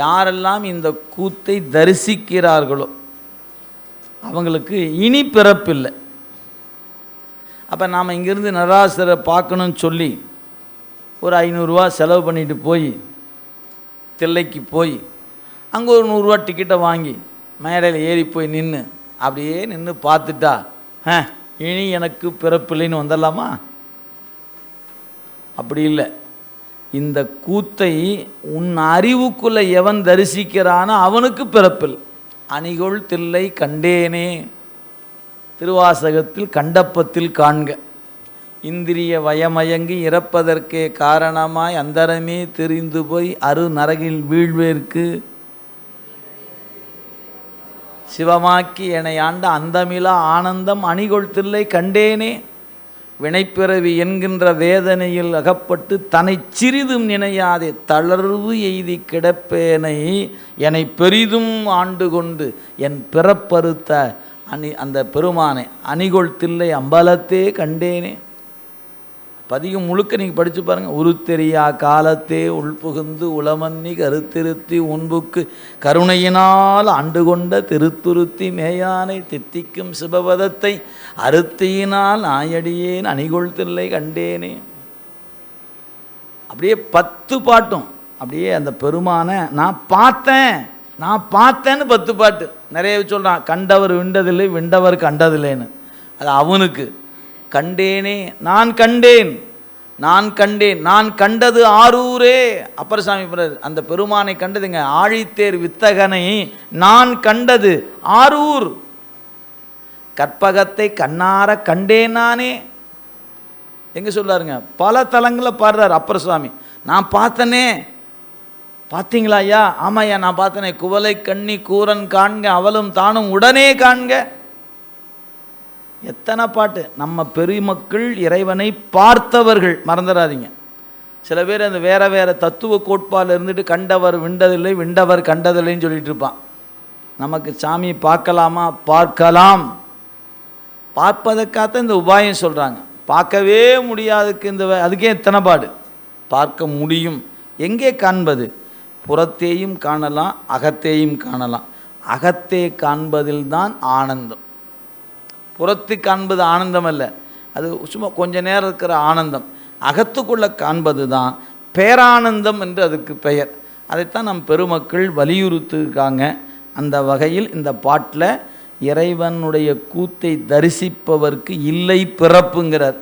யாரெல்லாம் இந்த கூத்தை தரிசிக்கிறார்களோ அவங்களுக்கு இனி பிறப்பில்லை. அப்போ நாம் இங்கேருந்து நராசரை பார்க்கணும்னு சொல்லி ஒரு ஐநூறுரூவா செலவு பண்ணிட்டு போய் தில்லைக்கு போய் அங்கே ஒரு நூறுரூவா டிக்கெட்டை வாங்கி மேடையில் ஏறி போய் நின்று அப்படியே நின்று பார்த்துட்டா ஆ இனி எனக்கு பிறப்பில்லைன்னு வந்துடலாமா? அப்படி இல்லை. இந்த கூத்தை உன் அறிவுக்குள்ளே எவன் தரிசிக்கிறானோ அவனுக்கு பிறப்பில். அணிகொள் தில்லை கண்டேனே. திருவாசகத்தில் கண்டப்பத்தில் காண்க. இந்திரிய வயமயங்கி இறப்பதற்கே காரணமாய் அந்தரமே தெரிந்து போய் அரு நரகில் வீழ்வேற்கு. சிவமாக்கி என்னை ஆண்ட அந்தமிலா ஆனந்தம் அணிகொள் தில்லை கண்டேனே. வினைப்பிறவி என்கின்ற வேதனையில் அகப்பட்டு தன்னை சிறிதும் நினையாதே தளர்வு எய்தி கிடப்பேனை என்னை பெரிதும் ஆண்டு கொண்டு என் பிறப்பறுத்த அணி அந்த பெருமானை அணிகொள் தில்லை அம்பலத்தே கண்டேனே. பதிகம் முழுக்க நீங்கள் படித்து பாருங்கள் உருத்தெரியா காலத்தே உள்புகுந்து உளமன்னி கருத்திருத்தி உன்புக்கு கருணையினால் ஆண்டு கொண்ட திருத்துருத்தி மேயானை தித்திக்கும் சிவபதத்தை அறுத்தியினால் நாயடியேன் அணிகொள்தில்லை கண்டேனே. அப்படியே பத்து பாட்டும். அப்படியே அந்த பெருமானை நான் பார்த்தேன் நான் பார்த்தேன்னு பத்து பாட்டு. நிறைய சொல்கிறான் கண்டவர் விண்டதில்லை விண்டவர் கண்டதில்லைன்னு. அது அவனுக்கு. கண்டேனே நான் கண்டேன் நான் கண்டேன் நான் கண்டது ஆரூரே. அப்பரசாமி பிறர் அந்த பெருமானை கண்டதுங்க. ஆழித்தேர் வித்தகனை நான் கண்டது ஆரூர். கற்பகத்தை கண்ணார கண்டேன் நானே. எங்கே சொல்லாருங்க பல தலங்களில் பாடுறார் அப்பர் சுவாமி நான் பார்த்தனே. பார்த்தீங்களா ஐயா? ஆமாய்யா நான் பார்த்தனே. குவலை கண்ணி கூரன் காண்க அவளும் தானும் உடனே காண்க. எத்தனை பாட்டு? நம்ம பெருமக்கள் இறைவனை பார்த்தவர்கள். மறந்துடாதீங்க. சில பேர் அந்த வேற வேற தத்துவ கோட்பாடில் இருந்துட்டு கண்டவர் விண்டதில்லை விண்டவர் கண்டதில்லைன்னு சொல்லிட்டு இருப்பான். நமக்கு சாமியை பார்க்கலாமா? பார்க்கலாம். பார்ப்பதற்காக இந்த உபாயம் சொல்கிறாங்க பார்க்கவே முடியாதுக்கு இந்த அதுக்கே எத்தனை பாடு? பார்க்க முடியும். எங்கே காண்பது? புறத்தேயும் காணலாம் அகத்தேயும் காணலாம். அகத்தே காண்பதில்தான் ஆனந்தம். புறத்து காண்பது ஆனந்தம் அல்ல அது சும்மா கொஞ்ச நேரம் இருக்கிற ஆனந்தம். அகத்துக்குள்ளே காண்பது தான் பேரானந்தம் என்று அதுக்கு பெயர். அதைத்தான் நம் பெருமக்கள் வலியுறுத்துக்காங்க அந்த வகையில் இந்த பாட்டில் இறைவனுடைய கூத்தை தரிசிப்பவர்க்கு இல்லை பிறப்புங்கிறார்.